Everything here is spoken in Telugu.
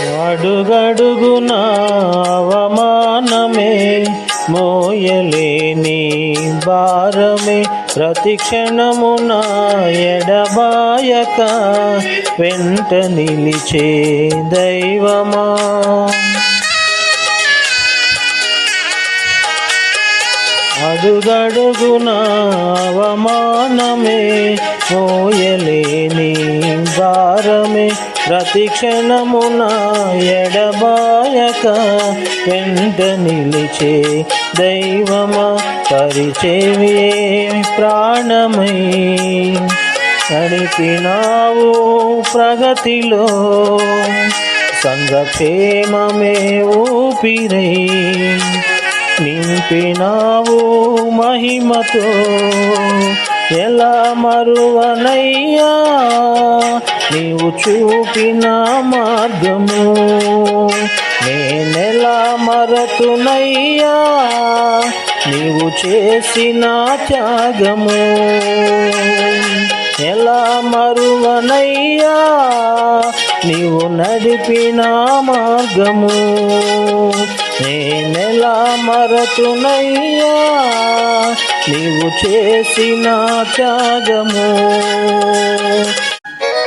అడుగడుగున అవమానమే మోయలేని భారమే. ప్రతి క్షణమున ఎడబాయక వెంట నిలిచే దైవమా. అడుగడుగున అవమానమే మోయలేని భారమే. ప్రతి క్షణమున ఎడబాయక వెంట నిలిచే దైవమా పరిచేవే ప్రాణమై నడిపినావు ప్రగతిలో సంగక్షేమమే ఊపిరై నింపినావు మహిమతో ఎలా మరువనయ్యా? నీవు చూపిన మార్గము నేనెలా మరతునయ్యా. నీవు చేసిన త్యాగము ఎలా మరువనయ్యా. నీవు నడిపిన మార్గము నేనెలా మరతునయ్యా. నీవు చేసిన త్యాగము